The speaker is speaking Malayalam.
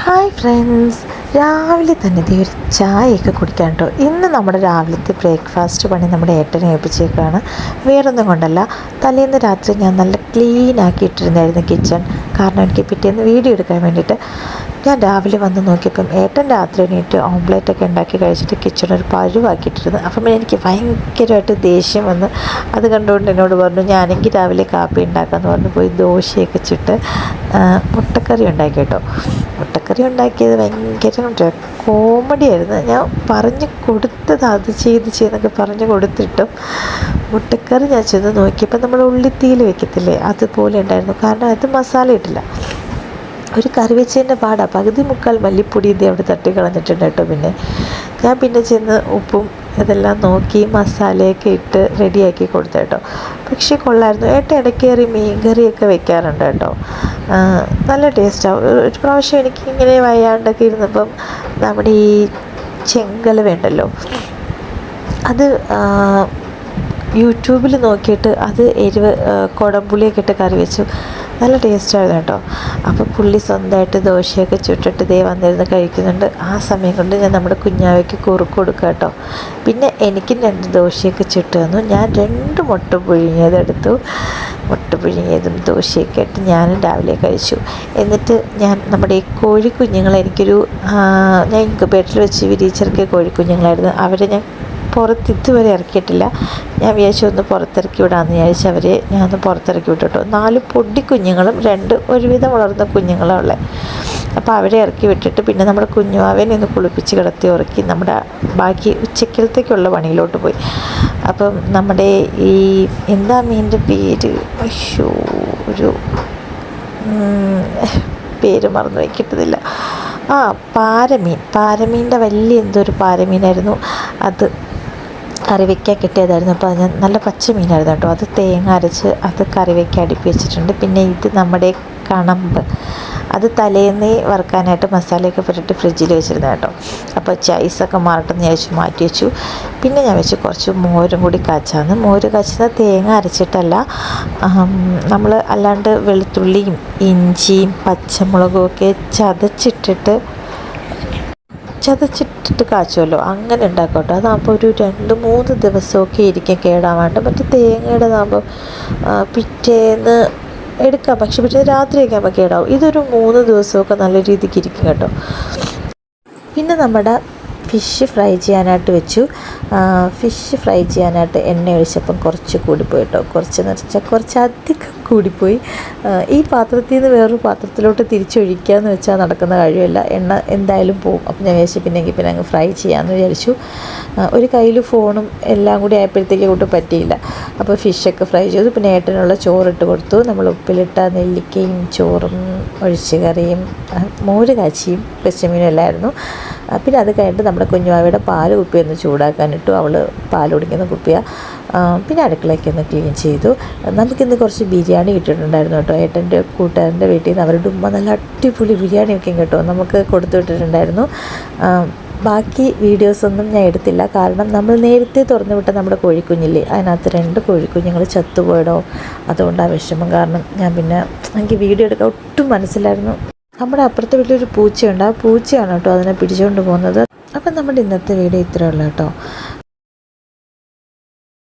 ഹായ് ഫ്രണ്ട്സ് രാവിലെ തന്നെ ഇതേ ഒരു ചായയൊക്കെ കുടിക്കാൻ കേട്ടോ. ഇന്ന് നമ്മുടെ രാവിലത്തെ ബ്രേക്ക്ഫാസ്റ്റ് പണി നമ്മുടെ ഏട്ടനെ ഏൽപ്പിച്ചേക്കാണ്. വേറൊന്നും കൊണ്ടല്ല. തലേന്ന് രാത്രി ഞാൻ നല്ല ക്ലീൻ ആക്കിയിട്ടിരുന്നായിരുന്നു കിച്ചൺ കാരണം എനിക്ക് പിറ്റേന്ന് വീഡിയോ എടുക്കാൻ വേണ്ടിയിട്ട് ഞാൻ രാവിലെ വന്ന് നോക്കിയപ്പം ഏട്ടൻ രാത്രി എണീറ്റ് ഓംലേറ്റ് ഒക്കെ ഉണ്ടാക്കി കഴിച്ചിട്ട് കിച്ചൺ ഒരു പരുവാക്കിയിട്ടിരുന്നു. അപ്പം എനിക്ക് ഭയങ്കരമായിട്ട് ദേഷ്യം വന്ന്. അത് കണ്ടുകൊണ്ട് എന്നോട് പറഞ്ഞു ഞാനെങ്കിൽ രാവിലെ കാപ്പി ഉണ്ടാക്കാമെന്ന് പറഞ്ഞു. പോയി ദോശയൊക്കെ ചുട്ട് മുട്ടക്കറി ഉണ്ടാക്കി കേട്ടോ. മുട്ടക്കറി ഉണ്ടാക്കിയത് ഭയങ്കര കോമഡി ആയിരുന്നു. ഞാൻ പറഞ്ഞു കൊടുത്തത് അത് ചെയ്ത് ചെയ്തൊക്കെ പറഞ്ഞു കൊടുത്തിട്ടും മുട്ടക്കറി ഞാൻ ചെന്ന് നോക്കിയപ്പോൾ നമ്മൾ ഉള്ളിത്തീയിൽ വെക്കത്തില്ലേ? അതുപോലെ ഉണ്ടായിരുന്നു. കാരണം അത് മസാല ഇട്ടില്ല. ഒരു കറി വെച്ചതിന്റെ പാടാ. പകുതി മുക്കാൽ മല്ലിപ്പൊടി ഇത് അവിടെ തട്ടി കളഞ്ഞിട്ടുണ്ട് കേട്ടോ പിന്നെ. ഞാൻ പിന്നെ ചെന്ന് ഉപ്പും ഇതെല്ലാം നോക്കി മസാലയൊക്കെ ഇട്ട് റെഡിയാക്കി കൊടുത്തു കേട്ടോ. പക്ഷേ കൊള്ളായിരുന്നു. ഏട്ട ഇടയ്ക്കേറി മീൻ കറിയൊക്കെ വെക്കാറുണ്ട് കേട്ടോ. നല്ല ടേസ്റ്റാവും ഒരു പ്രാവശ്യം എനിക്ക് ഇങ്ങനെ വയ്യാണ്ടൊക്കെ ഇരുന്നപ്പം നമ്മുടെ ഈ ചെങ്കലവ ഉണ്ടല്ലോ അത് യൂട്യൂബിൽ നോക്കിയിട്ട് അത് എരിവ് കുടംപുളിയൊക്കെ ഇട്ട് കറി വെച്ചു. നല്ല ടേസ്റ്റായിരുന്നു കേട്ടോ. അപ്പോൾ പുള്ളി സ്വന്തമായിട്ട് ദോശയൊക്കെ ചുട്ടിട്ട് ദേ വന്നിരുന്ന് കഴിക്കുന്നുണ്ട്. ആ സമയം കൊണ്ട് ഞാൻ നമ്മുടെ കുഞ്ഞാവയ്ക്ക് കുറുക്ക് കൊടുക്കുക കേട്ടോ. പിന്നെ എനിക്കും രണ്ട് ദോശയൊക്കെ ചുട്ട് തന്നു ഞാൻ രണ്ട് മുട്ട പുഴുങ്ങിയതെടുത്തു. മുട്ട പിഴിഞ്ഞതും ദോശയൊക്കെ ഇട്ട് ഞാനും രാവിലെ കഴിച്ചു. എന്നിട്ട് ഞാൻ നമ്മുടെ ഈ കോഴിക്കുഞ്ഞുങ്ങളെ എനിക്കൊരു ഞാൻ ഇൻക്യുബേറ്ററിൽ വെച്ച് വിരിയിച്ചിറക്കിയ കോഴിക്കുഞ്ഞുങ്ങളായിരുന്നു. അവരെ ഞാൻ പുറത്ത് ഇതുവരെ ഇറക്കിയിട്ടില്ല. ഞാൻ വിചാരിച്ചു ഒന്ന് പുറത്തിറക്കി വിടാമെന്ന് വിചാരിച്ചു അവരെ ഒന്ന് പുറത്തിറക്കി വിട്ടിട്ടു. നാല് പൊടി കുഞ്ഞുങ്ങളും രണ്ട് ഒരുവിധം വളർന്ന കുഞ്ഞുങ്ങളും ഉള്ളത് അപ്പോൾ അവരെ ഇറക്കി വിട്ടിട്ട് പിന്നെ നമ്മുടെ കുഞ്ഞുവാവേനെ ഒന്ന് കുളിപ്പിച്ച് കിടത്തി ഉറക്കി നമ്മുടെ ബാക്കി ഉച്ചക്കലത്തേക്കുള്ള പണിയിലോട്ട് പോയി. അപ്പം നമ്മുടെ ഈ എന്താ മീന്റെ പേര്? അയ്യോ ഒരു പേര് മറന്നു പോയി ആ പാരമീൻ. പാരമീന്റെ വലിയ എന്തൊരു പാരമീനായിരുന്നു. അത് കറി വയ്ക്കാൻ കിട്ടിയതായിരുന്നു. അപ്പോൾ അത് ഞാൻ നല്ല പച്ച മീനായിരുന്നു കേട്ടോ. അത് തേങ്ങ അരച്ച് അത് കറി വയ്ക്കാൻ അടുപ്പി വെച്ചിട്ടുണ്ട്. പിന്നെ ഇത് നമ്മുടെ കണമ്പ്. അത് തലേന്ന് വറുക്കാനായിട്ട് മസാലയൊക്കെ പുരട്ടി ഫ്രിഡ്ജിൽ വെച്ചിരുന്നു കേട്ടോ. അപ്പോൾ ചൈസൊക്കെ മാറട്ടെന്ന് വിചാരിച്ചു മാറ്റി വെച്ചു. പിന്നെ ഞാൻ വെച്ച് കുറച്ച് മോരും കൂടി കാച്ചാന്ന്. മോര് കാച്ചുന്നത് തേങ്ങ അരച്ചിട്ടല്ല നമ്മൾ അല്ലാണ്ട് വെളുത്തുള്ളിയും ഇഞ്ചിയും പച്ചമുളകും ഒക്കെ ചതച്ചിട്ടിട്ട് ചതച്ചിട്ടിട്ട് കാച്ചുമല്ലോ അങ്ങനെ ഉണ്ടാക്കട്ടോ. കേട്ടോ അതാകുമ്പോൾ ഒരു രണ്ട് മൂന്ന് ദിവസമൊക്കെ ഇരിക്കും കേടാവാണ്ട്. മറ്റേ തേങ്ങയുടേതാകുമ്പോൾ പിറ്റേന്ന് എടുക്കാം. പക്ഷെ പിറ്റേന്ന് രാത്രിയൊക്കെ ആകുമ്പോൾ കേടാവും. ഇതൊരു മൂന്ന് ദിവസമൊക്കെ നല്ല രീതിക്ക് ഇരിക്കും കേട്ടോ. പിന്നെ നമ്മുടെ ഫിഷ് ഫ്രൈ ചെയ്യാനായിട്ട് വെച്ചു. ഫിഷ് ഫ്രൈ ചെയ്യാനായിട്ട് എണ്ണ ഒഴിച്ചപ്പം കുറച്ച് കൂടിപ്പോയി കേട്ടോ കുറച്ച് നിറച്ചാൽ കുറച്ച് അധികം കൂടിപ്പോയി. ഈ പാത്രത്തിൽ നിന്ന് വേറൊരു പാത്രത്തിലോട്ട് തിരിച്ചൊഴിക്കാന്ന് വെച്ചാൽ നടക്കുന്ന കാര്യമല്ല. എണ്ണ എന്തായാലും പോകും അപ്പം ഞാൻ വിചാരിച്ചു പിന്നെ എങ്കിൽ പിന്നെ അങ്ങ് ഫ്രൈ ചെയ്യാമെന്ന് വിചാരിച്ചു. ഒരു കയ്യിൽ ഫോണും എല്ലാം കൂടി ആയപ്പോഴത്തേക്ക് കൊണ്ട് പറ്റിയില്ല. അപ്പോൾ ഫിഷൊക്കെ ഫ്രൈ ചെയ്തു. പിന്നെ ഏട്ടനുള്ള ചോറിട്ട് കൊടുത്തു. നമ്മൾ ഉപ്പിലിട്ട നെല്ലിക്കയും ചോറും ഒഴിച്ച് കറിയും മോര് കാച്ചിയും പച്ചമീനും എല്ലായിരുന്നു ആ, പിന്നെ അത് കഴിഞ്ഞിട്ട് നമ്മുടെ കുഞ്ഞുമാവയുടെ പാൽ കുപ്പി ഒന്ന് ചൂടാക്കാനിട്ടു. അവൾ പാൽ കുടിക്കുന്ന കുപ്പിയാണ് പിന്നെ അടുക്കളയ്ക്ക് ഒന്ന് ക്ലീൻ ചെയ്തു. നമുക്കിന്ന് കുറച്ച് ബിരിയാണി കിട്ടിയിട്ടുണ്ടായിരുന്നു കേട്ടോ. ഏട്ടന്റെ കൂട്ടുകാരന്റെ വീട്ടിൽ നിന്ന് അവരുടെ ഉമ്മ നല്ല അടിപൊളി ബിരിയാണി ഒക്കെ കേട്ടോ. നമുക്ക് കൊടുത്തു വിട്ടിട്ടുണ്ടായിരുന്നു. ആ, ബാക്കി വീഡിയോസൊന്നും ഞാൻ എടുത്തില്ല. കാരണം നമ്മൾ നേരത്തെ തുറന്നു വിട്ട നമ്മുടെ കോഴിക്കുഞ്ഞില്ലേ അതിനകത്ത് രണ്ട് കോഴിക്കുഞ്ഞുങ്ങൾ ചത്തുപോയടോ. അതുകൊണ്ടാണ് വിഷമം. കാരണം ഞാൻ പിന്നെ എനിക്ക് വീഡിയോ എടുക്കാൻ ഒട്ടും മനസ്സിലായിരുന്നു. നമ്മുടെ അപ്പുറത്തെ വീട്ടിലൊരു പൂച്ചയുണ്ട്. ആ പൂച്ചയാണ് കേട്ടോ അതിനെ പിടിച്ചുകൊണ്ട് പോകുന്നത്. അപ്പം നമ്മുടെ ഇന്നത്തെ വീഡിയോ ഇത്രയേ ഉള്ളൂ കേട്ടോ.